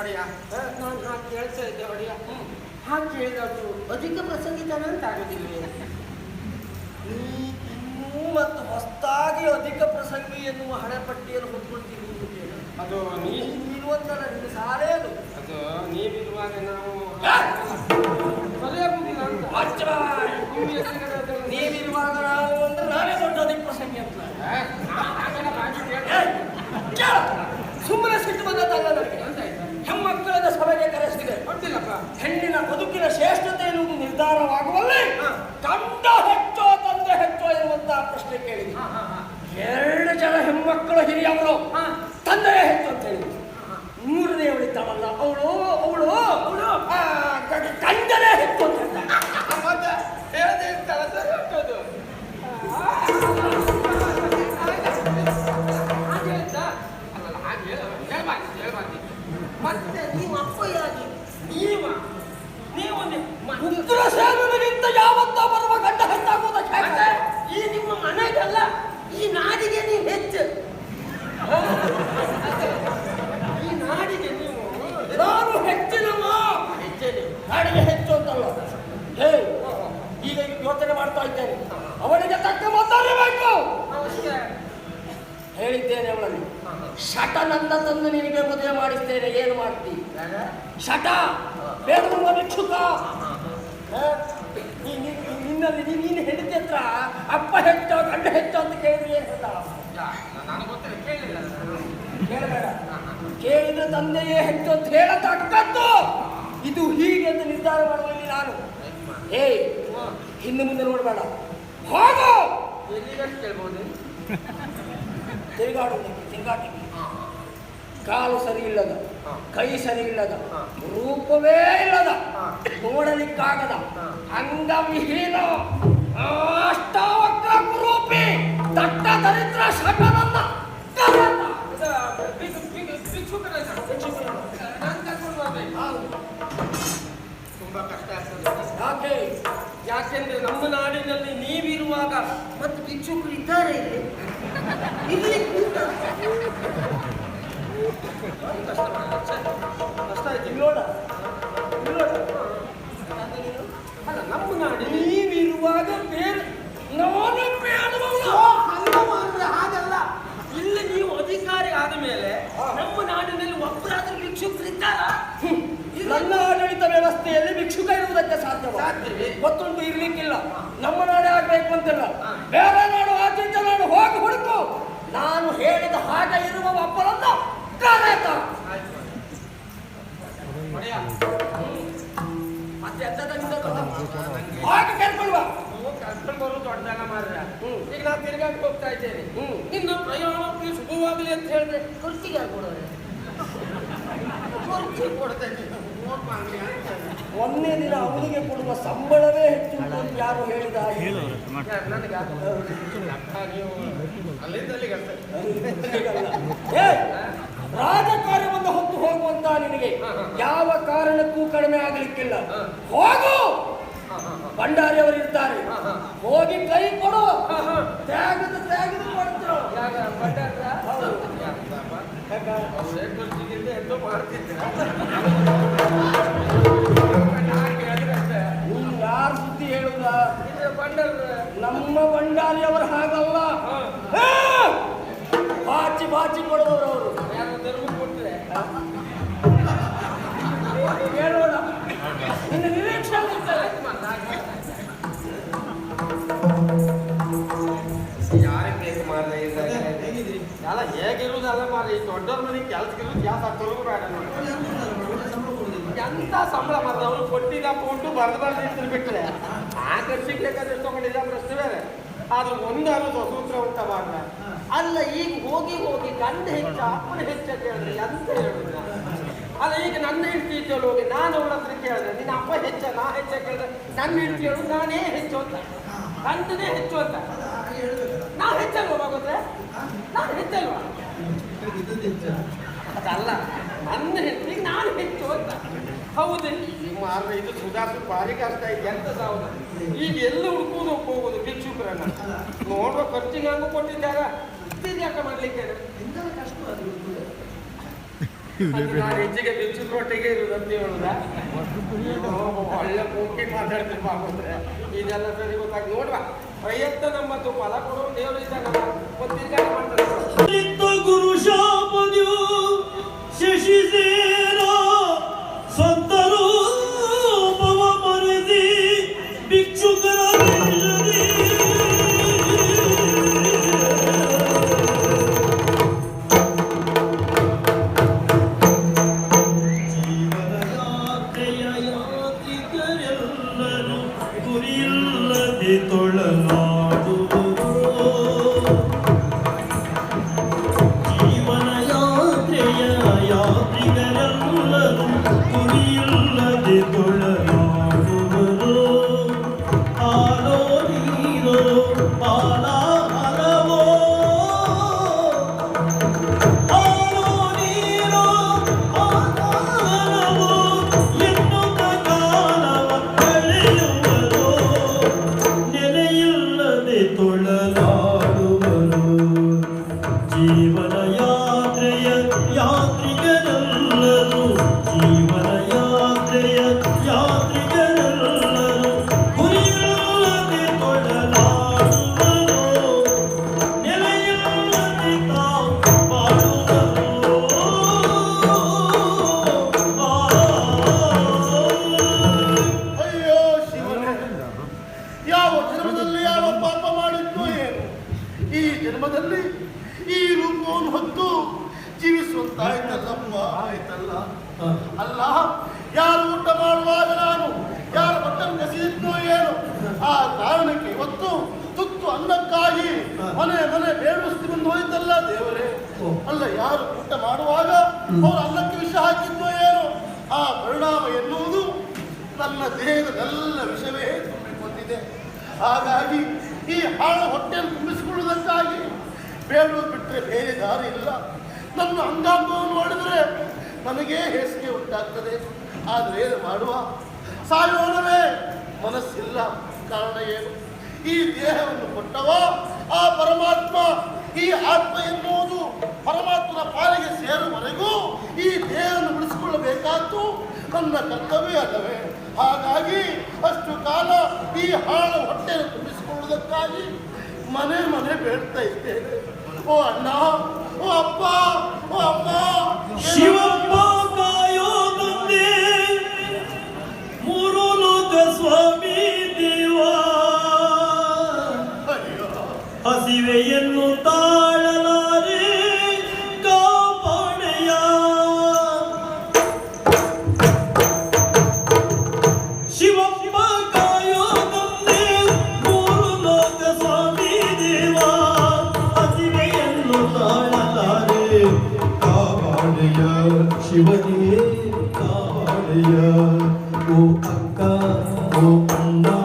ಹೊಡೆಯ. ನಾನು ಹಾಗೆ ಕೇಳ್ತಾ ಇದ್ದೆ ಹೊಡೆಯ. ಹಾಗೆ ಕೇಳಿದಷ್ಟು ಅಧಿಕ ಪ್ರಸಂಗಿತನ ಅಂತ ಆಗೋದಿಲ್ಲ ನೀ ಇನ್ನೂ ಮತ್ತು ಹೊಸದಾಗಿ ಅಧಿಕ ಪ್ರಸಂಗಿ ಎನ್ನುವ ಹಣೆಪಟ್ಟಿಯನ್ನು ಹೊತ್ಕೊಳ್ತೀನಿ ಅಂತ ಅದು ನೀ ನೀನಿರುವಂತಲ್ಲ ನಿನ್ನ ಸಾರೇ ಅದು. ಅದು ನೀವಿರುವಾಗ ನಾವು ಏ, ಕಲಿಯಾಗುದಿಲ್ಲ ಅಂತ. ವಾಚ್ಯ. ನಿಮ್ಮ ಹೆಸರುಗಳು ನೀ- ನೀವಿರುವಾಗ ನಾನು ಅಂದ್ರೆ ನಾನೇ ದೊಡ್ಡ ಅಧಿಕ ಪ್ರಸಂಗಿ ಅಂತ. ಸುಮ್ಮನೆ ಸಿಟ್ಟು ಬಂದದ್ದಲ್ಲ ನನಗೆ. ನಿರ್ಧಾರವಾಗುವಲ್ಲಿ ಕಂಡ ಹೆಚ್ಚೋ ತಂದೆ ಹೆಚ್ಚೋ ಎನ್ನುವಂತಹ ಪ್ರಶ್ನೆ ಕೇಳಿದೆ ಹಾ, ಹಾ, ಹಾ. ಎರಡು ಜನ ಹೆಣ್ಮಕ್ಕಳು ಹಿರಿಯವರು ಯಾವತ್ತ ಬರುವ ಗಂಡ ಮತ್ತೆ ಈ ನಿಮ್ಮ ಮನೆಗಲ್ಲ ಈ ನಾಡಿಗೆ ನೀವು ಹೆಚ್ಚು. ಈ ನಾಡಿಗೆ ನೀವು ನಾನು ಹೆಚ್ಚಿನವ ಹೆಚ್ಚೇನೆ. ನಾಡಿಗೆ ಹೆಚ್ಚು ಅಂತಲ್ಲ. ಹೇ ಈಗ ಯೋಚನೆ ಮಾಡ್ತಾ ಇದ್ದೇನೆ. ಅವಳಿಗೆ ತಕ್ಕ ಮಾತಾಡಬೇಕು ಅವಶ್ಯ ಹೇಳಿದ್ದೇನೆ ಅವಳಲ್ಲಿ ಶಟನನ್ನ ತಂದು ನಿನಗೆ ಮದುವೆ ಮಾಡಿಸ್ತೇನೆ. ಏನು ಮಾಡ್ತಿ? ಶಟ ಬೇಡುವ ಭಿಕ್ಷುಕ ಹ? ನೀ- ನೀ- ನೀ- ನಿನ್ನಲ್ಲಿ ನೀ- ನೀನು ಹೆಂಡತಿ ಹತ್ರ ಅಪ್ಪ ಹೆಚ್ಚು ಅಂತ ಕೇಳಿದ್ರೆ ಏನು. ಕೇಳಬೇಡ ಕೇಳಿದ್ರೆ ತಂದೆಯೇ ಹೆಚ್ಚು ಅಂತ ಹೇಳತಕ್ಕದ್ದು ಇದು ಹೀಗೆ ಅಂತ ನಿರ್ಧಾರ ಮಾಡುವಲ್ಲಿ ನಾನು ಏಯ್ ಹಿಂದೆ ಮುಂದೆ ನೋಡಬೇಡ ಹೋಗು ತಿರುಗಾಡುವುದಕ್ಕೆ ತಿರುಗಾಟಕ್ಕೆ ಕಾಲು ಸರಿ ಇಲ್ಲದ. ಕೈ ಸರಿ ಇಲ್ಲದ, ರೂಪವೇ ಇಲ್ಲದ. ನೋಡಲಿಕ್ಕಾಗದ. ಅಂಗವಿಹೀನ ದಟ್ಟ ದರಿದ್ರ ಕರೆದ. ತುಂಬಾ ಕಷ್ಟ ಯಾಕೆ ಯಾಕೆಂದ್ರೆ ನಮ್ಮ ನಾಡಿನಲ್ಲಿ ನೀವಿರುವಾಗ ಮತ್ತು ಭಿಕ್ಷುಕರು ಇದ್ದಾರೆ ಕಷ್ಟ ಆಯ್ತು ಇಲ್ಲಿ ನೋಡ. ಅಲ್ಲ, ನಮ್ಮ ನಾಡಿನಲ್ಲಿ ನೀವಿರುವಾಗ ಬೇರೆ ನಾನು ಬೇಡವಲ್ಲ ಹಾಗಲ್ಲ ಇಲ್ಲಿ ನೀವು ಅಧಿಕಾರಿ ಆದ ಮೇಲೆ ನಮ್ಮ ನಾಡಿನಲ್ಲಿ ಒಬ್ಬರಾದ್ರೂ ಭಿಕ್ಷುಕರಿದ್ದಾರ ನನ್ನ ಆಡಳಿತ ವ್ಯವಸ್ಥೆಯಲ್ಲಿ ಭಿಕ್ಷುಕ ಇರುವುದಕ್ಕೆ ಸಾಧ್ಯ? ಗೊತ್ತುಂಟು ಇರ್ಲಿಕ್ಕಿಲ್ಲ. ನಮ್ಮ ನಾಡೇ ಆಗ್ಬೇಕು ಅಂತಿಲ್ಲ. ಬೇರೆ ನಾಡು ಆಚೀಚ ನಾಡು ಹೋಗಿ ಹುಡುಕು. ನಾನು ಹೇಳಿದ ಹಾಗೆ ಇರುವ ಒಬ್ಬರನ್ನ ಮತ್ತೆ ಎಂತ ಹಾಗೆ ಕೇಳ್ಕೊಳ್ಳುವ ನೀವು ದೊಡ್ಡದಾಗ. ಹ್ಮ್. ಈಗ ನಾನು ತಿರುಗಾಡಿ ಹೋಗ್ತಾ ಇದ್ದೇನೆ. ನಿನ್ನ ಪ್ರಯಾಣಕ್ಕೆ ಶುಭವಾಗಲಿ ಅಂತ ಹೇಳಿದ್ರೆ ಕುರ್ಚಿಗೆ ಯಾರು ಕೊಡೋರೆ ಕುರ್ಚಿ ಕೊಡ್ತೇನೆ ನೋಟ್ ಮಾಡ್ಲಿ ಒಂದೇ ದಿನ ಅವನಿಗೆ ಕೊಡುವ ಸಂಬಳವೇ ಹೆಚ್ಚು ಅಂತ ಯಾರು ಹೇಳಿದ ಹಾಗೆ? ಯಾರು ನನಗೆ? ಆ, ನೀವು ಅಲ್ಲಿಂದ ಅಲ್ಲಿಗೆ ಅಷ್ಟೇ. ಏ, ರಾಜಕಾರ್ಯವನ್ನು ಹೊತ್ತು ಹೋಗುವಂತ ನಿನಗೆ. ಯಾವ ಕಾರಣಕ್ಕೂ ಕಡಿಮೆ ಆಗಲಿಕ್ಕಿಲ್ಲ. ಹೋಗು ಹಾ, ಅವರು ಇರ್ತಾರೆ. ಹೋಗಿ ಕೈ ಕೊಡು. ತ್ಯಾಗದ ತ್ಯಾಗದ ಕೊಡ್ತರು? ಅವ್ರೇ. ನೀನು ಯಾರ ಸುದ್ದಿ ಹೇಳುದ ನಮ್ಮ ಭಂಡಾರಿ ನಮ್ಮ ಭಂಡಾರಿಯವರು ಹಾಗಲ್ಲ! ಬಾಚಿ ಬಾಚಿ ಕೊಡುವವರು ಅವರು ಯಾರಿಗೆ ಬೇಕು ಇಲ್ಲ ಅಲ್ಲ ಹೇಗಿರುವುದಲ್ಲ ಮಾರಿ ದೊಡ್ಡವ್ರ ಮನೆಗೆ ಕೆಲ್ಸಕ್ಕಿರೋದು ಗ್ಯಾಸ್ ಹಾಕೋರು ಬೇಡ ಎಂತ ಸಂಬಳ ಮಾತ್ರ ಅವ್ರು ಕೊಟ್ಟಿದ್ದ ಅಮೌಂಟು ಬರ್ದು ಬರ್ದು ಇಟ್ಟು ಬಿಟ್ರೆ. ಆ ಖರ್ಚಿಗೆ ಬೇಕಾದ್ರೆ ತಗೊಂಡಿದ್ದ ಬೇರೆ. ಅದು ಒಂದಾರು ಸ್ವತಂತ್ರ ಅಂತ ಮಾಡ್ದ ಅಲ್ಲ, ಈಗ ಹೋಗಿ ಹೋಗಿ ಗಂಡ ಹೆಚ್ಚ, ಅಪ್ಪನ ಹೆಚ್ಚ ಕೇಳಿದ್ರೆ ಎಂತ ಹೇಳುದು? ನಾನು? ಅಲ್ಲ ಈಗ ನನ್ನ ಹೆಂಡತಿ ಇದ್ದಳು ಹೋಗಿ ನಾನು ಅವಳ ಹತ್ರ ಕೇಳಿದ್ರೆ ನಿನ್ನ ಅಪ್ಪ ಹೆಚ್ಚ ನಾ ಹೆಚ್ಚ ಕೇಳಿದ್ರೆ ನನ್ನ ಹೆಂಡತಿ ಹೇಳು ನಾನೇ ಹೆಚ್ಚು ಅಂತ. ಅಂತದೇ ಹೆಚ್ಚು ಅಂತ. ನಾ ಹೆಚ್ಚಲ್ವ ಹೋಗೋದ್ರೆ? ನಾನು ಹೆಚ್ಚಲ್ವಾ ಅದಲ್ಲ ನನ್ನ ಹೆಂಡತಿ ನಾನು ಹೆಚ್ಚು ಅಂತ. ಹೌದು. ಈಗ ಮಾರ್ರೆ ಇದು ಸುಧಾರಿಸೋದು ಭಾರಿ ಕಷ್ಟ ಇದೆ ಎಂತ ಸಾವಿರ ಈಗ ಎಲ್ಲ ಹುಡ್ಕೋದು ಹೋಗೋದು ಭಿಕ್ಷುಕರನ್ನ ನೋಡುವ ಖರ್ಚಿಗೆ ಹಂಗು ಕೊಟ್ಟಿದ್ದಾರೆ ಯಾಕ ಮಾಡ್ಲಿಕ್ಕೆ ಅದು ಇದೆಲ್ಲ ಸರಿ ಗೊತ್ತಾಗಿ ನೋಡ್ರ ಪ್ರಯತ್ನ ನಮ್ಮದು ಫಲ ಕೊಡೋ ದೇವರು ಇದ್ದಾನಲ್ಲ that Hare ಜೀವಿಸುವಂತಾಯ್ತಲ್ಲಪ್ಪ ಆಯ್ತಲ್ಲ? ಅಲ್ಲ ಯಾರು ಊಟ ಮಾಡುವಾಗ ನಾನು? ಯಾರ ಬಟ್ಟನ್ನು ಕಸಿಯಿದ್ನೋ ಏನು? ಆ ಕಾರಣಕ್ಕೆ ಇವತ್ತು ತುತ್ತು ಅನ್ನಕ್ಕಾಗಿ ಮನೆ ಮನೆ ಬೇಡಿಸ್ತಿ ಬಂದು ಹೋಯ್ತಲ್ಲ ದೇವರೇ? ಅಲ್ಲ ಯಾರು ಊಟ ಮಾಡುವಾಗ ಅವರು ಅನ್ನಕ್ಕೆ ವಿಷ ಹಾಕಿದ್ನೋ ಏನು? ಆ ಪರಿಣಾಮ ಎನ್ನುವುದು ನನ್ನ ದೇಹದೆಲ್ಲ ವಿಷವೇ ತುಂಬಿಕೊಂಡಿದೆ ಹಾಗಾಗಿ ಈ ಹಾಳು ಹೊಟ್ಟೆಯನ್ನು ತುಂಬಿಸಿಕೊಳ್ಳುವುದಕ್ಕಾಗಿ ಬೇಡುವುದು ಬಿಟ್ಟರೆ ಬೇರೆ ದಾರಿ ಇಲ್ಲ. ನನ್ನ ಅಂಗಾಂಗವನ್ನು ನೋಡಿದರೆ ನನಗೇ ಹೇಸಿಗೆ ಉಂಟಾಗ್ತದೆ. ಆದರೆ ಏನು ಮಾಡುವ? ಸಾಯೋಣವೇ ಮನಸ್ಸಿಲ್ಲ. ಕಾರಣ ಏನು? ಈ ದೇಹವನ್ನು ಕೊಟ್ಟವ? ಆ ಪರಮಾತ್ಮ, ಈ ಆತ್ಮ ಎನ್ನುವುದು ಪರಮಾತ್ಮನ ಪಾಲಿಗೆ ಸೇರುವವರೆಗೂ ಈ ದೇಹವನ್ನು ಉಳಿಸಿಕೊಳ್ಳಬೇಕಾದ್ದು ನನ್ನ ಕರ್ತವ್ಯ ಅಲ್ಲವೇ? ಹಾಗಾಗಿ ಅಷ್ಟು ಕಾಲ ಈ ಹಾಳು ಹೊಟ್ಟೆಯನ್ನು ತುಂಬಿಸಿಕೊಳ್ಳುವುದಕ್ಕಾಗಿ ಮನೆ ಮನೆ ಬೇಡ್ತಾ ಇದ್ದೇನೆ. ಓ ಅಣ್ಣ ಓ ಅಪ್ಪ ಓ ಅಮ್ಮ ಶಿವಪ್ಪ ಕಾಯೋ ಕಾಪಾಡೆಯ ಓ ಅಕ್ಕ ಓ ಅಣ್ಣ ಕಾಸೊಂದ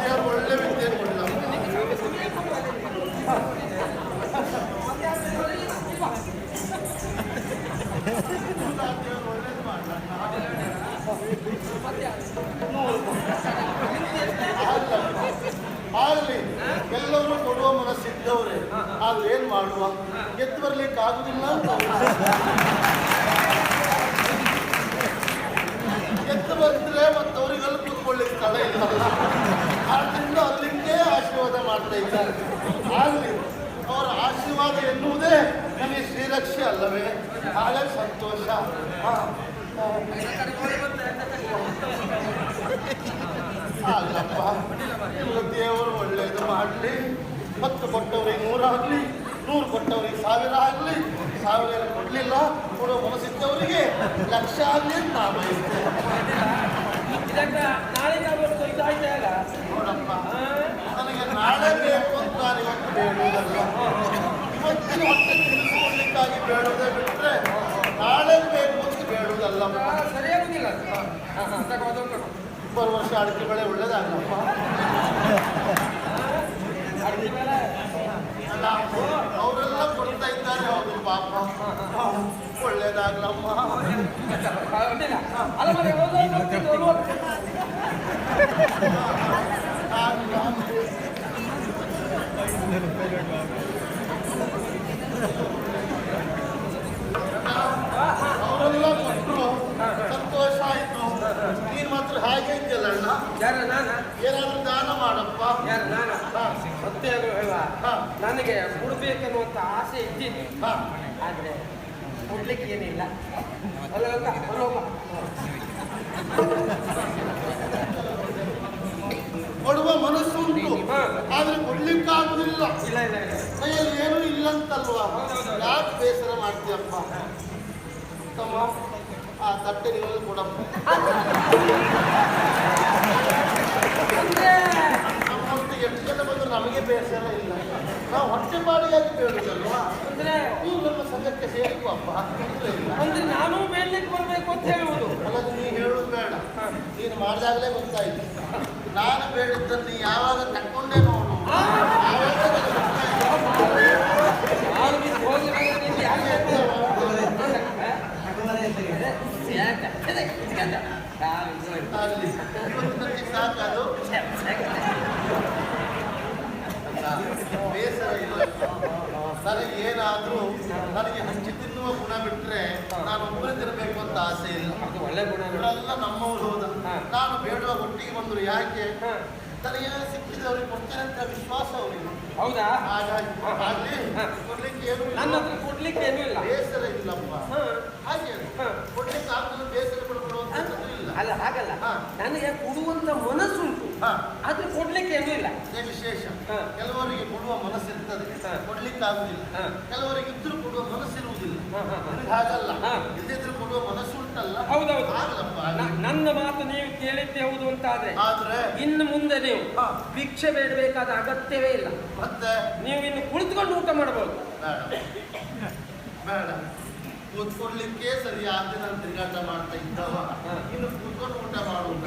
ದೇವರು ಒಳ್ಳೆ ವಿದ್ಯೆ ಕೊಡಲ್ಲ ಆಗಲಿ ಎಲ್ಲರೂ ಕೊಡುವ ಮನಸ್ಸಿದ್ದವ್ರೆ. ಆದ್ರೆ ಏನ್ ಮಾಡುವ? ಎದ್ದು ಬರ್ಲಿಕ್ಕೆ ಆಗುದಿಲ್ಲ ಅಂತ ಎದ್ದು ಬಂದ್ರೆ ಮತ್ತೆ ಅವರಿಗೆಲ್ಲ ಕೂತ್ಕೊಳ್ಳಿಕ್ಕೆ ಸ್ಥಳ ಇಲ್ಲ ಆದ್ರಿಂದ ಅಲ್ಲಿಂದೇ ಆಶೀರ್ವಾದ ಮಾಡ್ತಾ ಇದ್ದಾರೆ ಆಗಲಿ ಅವರ ಆಶೀರ್ವಾದ ಎನ್ನುವುದೇ ನನಗೆ ಶ್ರೀರಕ್ಷೆ ಅಲ್ಲವೇ ಹಾಗಾಗಿ ಸಂತೋಷ ಹಾ. ಅಲ್ಲಪ್ಪ ನಿಮ್ಗೆ ದೇವರು ಒಳ್ಳೇದು ಮಾಡಲಿ ಹತ್ತು ಕೊಟ್ಟವ್ರಿಗೆ ನೂರಾಗಲಿ ನೂರು ಕೊಟ್ಟವ್ರಿಗೆ ಸಾವಿರ ಆಗಲಿ ಕೊಡಲಿಲ್ಲ ಕೊಡೋ ಮನಸ್ಸಿದ್ದವರಿಗೆ ಲಕ್ಷ ಆಗಲಿ ಅಂತ ನಾ ಬಯಸ್ತೇನೆ ಇದಕ್ಕ ನಾಳೆಗೆ ಆಗೋಷ್ಟು ನೋಡಪ್ಪ. ನನಗೆ ನಾಳೆ ಬೇಕು ಅಂತ ನಾನು ಇವತ್ತು ಬೇಡುವುದಲ್ಲ ಇವತ್ತಿನ ಹೊಟ್ಟೆ ತಿಳಿಸಿಕೊಳ್ಳಿಕ್ಕಾಗಿ ಬೇಡುವುದೇ ಬಿಟ್ಟರೆ ನಾಳೆ ಬೇಕು ಅಂತ ಬೇಡುವುದಲ್ಲ ಸರಿಯಾಗುದಿಲ್ಲ ಇಬ್ಬರು ವರ್ಷ ಅಡಿಕೆ ಬೆಳೆ ಒಳ್ಳೇದಾಗಲ್ಲಪ್ಪ ಮೇಲೆ ಅಲ್ಲ ಅವರೆಲ್ಲ ಕೊಡ್ತಾ ಇದ್ದಾರೆ ಹೌದು ಪಾಪ. ಒಳ್ಳೇದಾಗ್ಲಮ್ಮ. ಅಲ್ಲ ಮತ್ತೆ ಹೋಗೋದು ಹೋಗ್ತಿದ್ದು, ಹೋಗುವ. ಅವರೆಲ್ಲ ಕೊಟ್ಟರು ಸಂತೋಷ ಆಯ್ತು ನೀನು ಮಾತ್ರ ಹಾಗೆ ಇದ್ಯಲ್ಲ ಅಣ್ಣ ಯಾರ ನಾನ ಏನಾದ್ರೂ ದಾನ ಮಾಡಪ್ಪ ಯಾರ ನಾನ ಹಾ. ಮತ್ತೆ ಅದು ಹೇಳುವ ಹಾ. ನನಗೆ ಕೊಡ್ಬೇಕನ್ನುವಂತ ಆಸೆ ಇದ್ದೀನಿ ಹಾ. ಆದ್ರೆ ಕೊಡ್ಲಿಕ್ಕೆ ಏನಿಲ್ಲ. ಕೊಡುವ ಮನಸ್ಸುಂಟು ಆದರೆ ಕೊಡ್ಲಿಕ್ಕಾಗುದಿಲ್ಲ. ಇಲ್ಲ ಇಲ್ಲ ಇಲ್ಲ. ಕೈಯಲ್ಲಿ ಏನೂ ಇಲ್ಲಂತಲ್ವಾ? ಯಾಕೆ ಬೇಸರ ಮಾಡ್ತೀಯಪ್ಪ? ತಮ್ಮ ಆ ತಟ್ಟೆ ನೀವಲ್ಲಿ ಕೊಡಪ್ಪ ನಮ್ಮಂತ ಎಷ್ಟು ಜನ ಬಂದ್ರು ನಮಗೆ ಬೇಸರ ಇಲ್ಲ. ನಾವು ಹೊಟ್ಟೆ ಬಾಡಿಯಾಗಿ ಬೇಡುದಲ್ವಾ ಅಂದ್ರೆ ನೀವು ನಮ್ಮ ಸಂಘಕ್ಕೆ ಇಲ್ಲ. ಅಂದ್ರೆ ನಾನು ಬೇಡ್ಲಿಕ್ಕೆ ಬರಬೇಕು ಅಂತ ಹೇಳುವುದು. ಅಲ್ಲದು ನೀ ಹೇಳುದು ಬೇಡ. ನೀನು ಮಾಡಿದಾಗಲೇ ಗೊತ್ತಾಯ್ತು. ನಾನು ಬೇಡಿದ್ದನ್ನು ಯಾವಾಗ ತಕ್ಕೊಂಡೆ ನೋಡು. ಆವಾಗ ಬೇಸರ ಇಲ್ಲ ನನಗೆ ಏನಾದರೂ ನನಗೆ ಹಂಚಿ ತಿನ್ನುವ ಗುಣ ಬಿಟ್ಟರೆ ನಾನು ಒಬ್ಬರೇ ತಿರಬೇಕು ಅಂತ ಆಸೆ ಇಲ್ಲ. ಒಳ್ಳೆ ಗುಣಗಳೆಲ್ಲ ನಮ್ಮವರು ಹೋದ. ನಾನು ಬೇಡುವ ಒಟ್ಟಿಗೆ ಬಂದರು ಯಾಕೆ? ಹಾ. ಸಿಕ್ಕಿದ್ರೆ ಸಿಕ್ಕಿದವ್ರಿಗೆ ಕೊಡ್ತೇನೆ ಅಂತ ವಿಶ್ವಾಸ ಅವರಿಗೆ. ಹೌದಾ? ಹಾಗಾಗಿ. ಕೊಡ್ಲಿಕ್ಕೆ ಏನು ನನ್ನ ಹತ್ರ ಕೊಡ್ಲಿಕ್ಕೆ ಏನು ಇಲ್ಲ. ಬೇಸರ ಇಲ್ಲಪ್ಪ. ಹಾಗೆ. ಕೊಡ್ಲಿಕ್ಕೆ ಆಗ್ತದೆ ಬೇಸರ ಪಡ್ಕೊಳ್ಳುವಂಥದ್ದು ಇಲ್ಲ. ಅಲ್ಲ ಹಾಗಲ್ಲ. ನನಗೆ ಕೊಡುವಂತ ಮನಸ್ಸುಂಟು ಹಾ. ಆದ್ರೆ ಕೊಡ್ಲಿಕ್ಕೆ ಏನೂ ಇಲ್ಲ. ವಿಶೇಷ. ಕೆಲವರಿಗೆ ಕೊಡುವ ಮನಸ್ಸಿರ್ತದೆ. ಕೊಡ್ಲಿಕ್ಕೆ ಆಗುದಿಲ್ಲ. ಕೆಲವರಿಗೆ ಇದ್ರೂ ಕೊಡುವ ಮನಸ್ಸಿರುವುದಿಲ್ಲ. ಹಾಗಲ್ಲ. ಇಲ್ಲದಿದ್ರು ಕೊಡುವ ಮನಸ್ಸು ಉಂಟಲ್ಲ ಹೌದೌದು ನನ್ನ ಮಾತು ನೀವು ಕೇಳಿದ್ದೆ ಹೌದು ಅಂತ ಆದ್ರೆ ಆದ್ರೆ ಇನ್ನು ಮುಂದೆ ನೀವು. ಭಿಕ್ಷೆ ಬೇಡಬೇಕಾದ ಅಗತ್ಯವೇ ಇಲ್ಲ. ಮತ್ತೆ? ನೀವು ಇನ್ನು ಕುಳಿತುಕೊಂಡು ಊಟ ಮಾಡಬಹುದು. ಬೇಡ. ಬೇಡ. ಸರಿ ಸರಿಯಾದ ನಾನು ತಿರುಗಾಟ ಮಾಡ್ತಾ ಇದ್ದವ. ಇನ್ನು ಕೂತ್ಕೊಂಡು ಊಟ ಮಾಡುವುದ?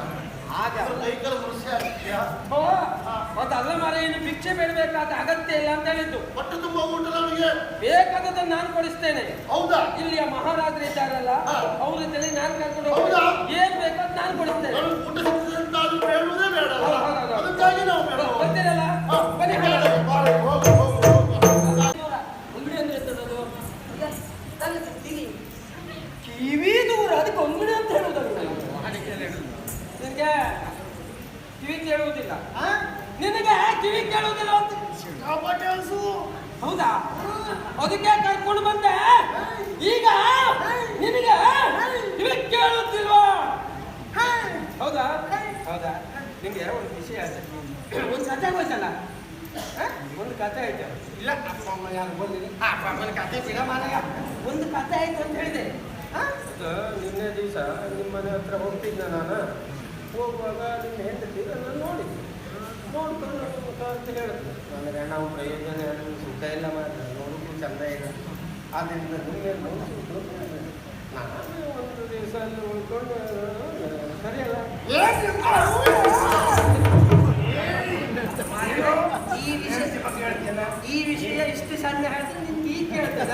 ಆಗ್ತೀಯಾ ಅದಲ್ಲ ಮರ ಇನ್ನು ಭಿಕ್ಷೆ ಬೇಡಬೇಕಾದ ಅಗತ್ಯ ಇಲ್ಲ ಅಂತ ಹೇಳಿದ್ದು. ಹೊಟ್ಟೆ ತುಂಬ ಊಟ ನಮಗೆ? ಬೇಕಾದದನ್ನು ನಾನು ಕೊಡಿಸ್ತೇನೆ. ಹೌದಾ? ಇಲ್ಲಿಯ ಮಹಾರಾಜರು ಇದ್ದಾರಲ್ಲ. ಅವ್ರ ಜೊತೆ ನಾನು ಕರ್ಕೊಂಡು ಹೌದಾ? ಏನ್ ಬೇಕಾದ್ ನಾನು ಕೊಡಿಸ್ತೇನೆ. ನನಗೆ. ಅದಕ್ಕಾಗಿ ನಾವು ಬರ್ತೀರಲ್ಲ ಹಾ, ಬನ್ನಿ ಬೇಡ, ಬಾರೆ, ಹೋಗು, ಹೋಗು, ಹೋಗು. ಅಂಗಡಿ ಅಂದ್ರೆ ಎಂತದದು ಕಿವಿ ದೂರ ಅದಕ್ಕೆ ಅಂಗಡಿ ಅಂತ ಹೇಳುದಲ್ಲ ನಿನಗೆ ಕಿವಿ ಕೇಳುವುದಿಲ್ಲ ನಿನಗೆ ಕಿವಿ ಕೇಳುವುದಿಲ್ಲ ಅಂತ ಕಾಪಾಟಿ ಅನ್ಸು. ಹೌದಾ ಅದಕ್ಕೆ ಕರ್ಕೊಂಡು ಬಂದೆ ಈಗ ನಿನಗೆ ಕಿವಿ ಕೇಳುತ್ತಿಲ್ವಾ ಹೌದಾ ಹೌದಾ ನಿಂಗೆ ಒಂದು ವಿಷಯ ಒಂದು ಕತೆ ಹೋಯ್ತಲ್ಲ ಹ? ಒಂದು ಕತೆ ಐತೆ. ಇಲ್ಲ ಅಪ್ಪ ಅಮ್ಮ ಯಾರು ಬಂದಿಲ್ಲ? ಅಪ್ಪ ಅಮ್ಮನ ಕತೆ ಬಿಡ ಮಾರಾಯ. ಒಂದು ಕತೆ ಆಯ್ತು ಅಂತ ಹೇಳಿದೆ. ನಿನ್ನೆ ದಿವಸ ನಿಮ್ಮ ಮನೆ ಹತ್ರ ಹೋಗ್ತಿದ್ದೆ ನಾನು. ಹೋಗುವಾಗ ನಿಮ್ಮ ಹೆಂಡತಿ ನಾನು ನೋಡಿದ್ದೆ ನೋಡ್ಕೊಂಡು ಅಂತ ಹೇಳಿದ್ರು ನನಗೆ ನಾವು ಪ್ರಯೋಜನ ಸುಖ ಇಲ್ಲ ಮಾತ್ರ ನೋಡೋಕ್ಕೂ ಚಂದ ಇದೆ ಆದ್ದರಿಂದ ನಿಮಗೆ ನೋಡ್ಕೊಂಡು ನಾನು ಒಂದು ದಿವಸ ಅಲ್ಲಿ ಉಳ್ಕೊಂಡು. ಸರಿಯಲ್ಲ? ಈ ವಿಷಯ ಇಷ್ಟು ಸಣ್ಣ ಹೇಳಿದ್ರೆ ನಿಮ್ಗೆ ಈಗ ಕೇಳ್ತದ